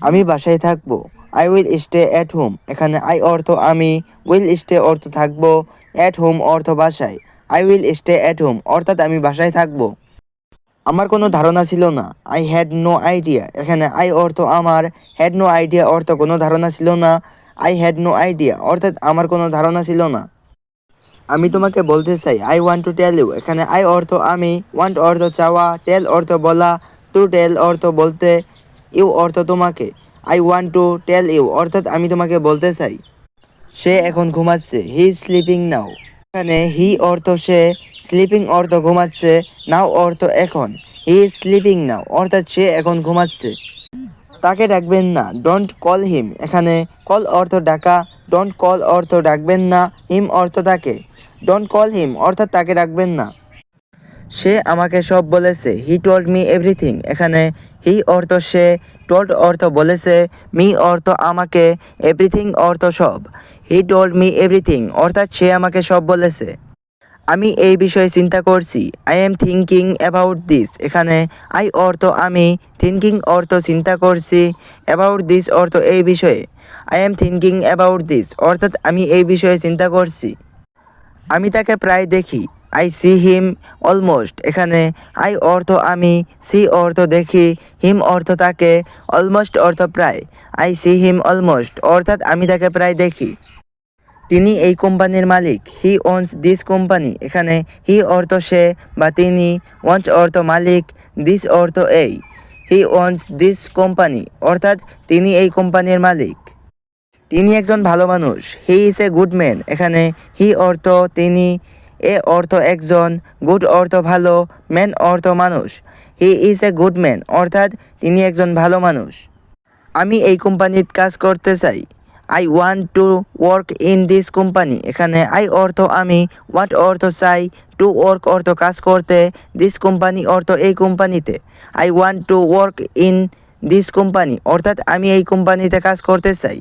আমি বাসায় থাকব। I will stay at home এখানে আই অর্থ আমি উইল স্টে অর্থ থাকব অ্যাট হোম অর্থ বাসায়। I will stay at home অর্থাৎ আমি বাসায় থাকব। আমার কোনো ধারণা ছিল না। আই হ্যাড নো আইডিয়া এখানে আই অর্থ আমার হ্যাড নো আইডিয়া অর্থ কোনো ধারণা ছিল না। আই হ্যাড নো আইডিয়া অর্থাৎ আমার কোনো ধারণা ছিল না। আমি তোমাকে বলতে চাই I want to tell you এখানে আই অর্থ আমি ওয়ান্ট অর্থ চাওয়া টেল অর্থ বলা টু টেল অর্থ বলতে ইউ অর্থ তোমাকে। I want to tell you অর্থাৎ আমি তোমাকে বলতে চাই। সে এখন ঘুমাচ্ছে হি স্লিপিং নাও এখানে হি অর্থ সে স্লিপিং অর্থ ঘুমাচ্ছে নাও অর্থ এখন। হি স্লিপিং নাও অর্থাৎ সে এখন ঘুমাচ্ছে। তাকে ডাকবেন না ডোন্ট কল হিম এখানে কল অর্থ ডাকা ডোন্ট কল অর্থ ডাকবেন না হিম অর্থ তাকে। ডোন্ট কল হিম অর্থাৎ তাকে ডাকবেন না। সে আমাকে সব বলেছে হি টোল্ড মি এভরিথিং এখানে হি অর্থ সে টোল্ড অর্থ বলেছে মি অর্থ আমাকে এভরিথিং অর্থ সব। হি টোল্ড মি এভরিথিং অর্থাৎ সে আমাকে সব বলেছে। আমি এই বিষয়ে চিন্তা করছি। I am thinking about this এখানে আই অর্থ আমি থিঙ্কিং অর্থ চিন্তা করছি অ্যাবাউট দিস অর্থ এই বিষয়ে। I am thinking about this অর্থাৎ আমি এই বিষয়ে চিন্তা করছি। আমি তাকে প্রায় দেখি। আই সি হিম অলমোস্ট এখানে আই অর্থ আমি, সি অর্থ দেখি হিম অর্থ তাকে অলমোস্ট অর্থ প্রায়। আই সি হিম অলমোস্ট অর্থাৎ আমি তাকে প্রায় দেখি। তিনি এই কোম্পানির মালিক। হি ওনস দিস কোম্পানি এখানে হি অর্থ সে বা তিনি ওয়ান্স অর্থ মালিক দিস অর্থ এই। হি ওনস দিস কোম্পানি অর্থাৎ তিনি এই কোম্পানির মালিক। তিনি একজন ভালো মানুষ। He is a good man এখানে হি অর্থ তিনি এ অর্থ একজন গুড অর্থ ভালো ম্যান অর্থ মানুষ। He is a good man, অর্থাৎ তিনি একজন ভালো মানুষ। আমি এই কোম্পানির কাজ করতে চাই। I want to work in this company. এখানে আই অর্থ আমি ওয়াট অর্থ চাই, টু ওয়ার্ক অর্থ কাজ করতে, দিস কোম্পানি অর্থ এই কোম্পানিতে। I want to work in this company, অর্থাৎ আমি এই কোম্পানিতে কাজ করতে চাই।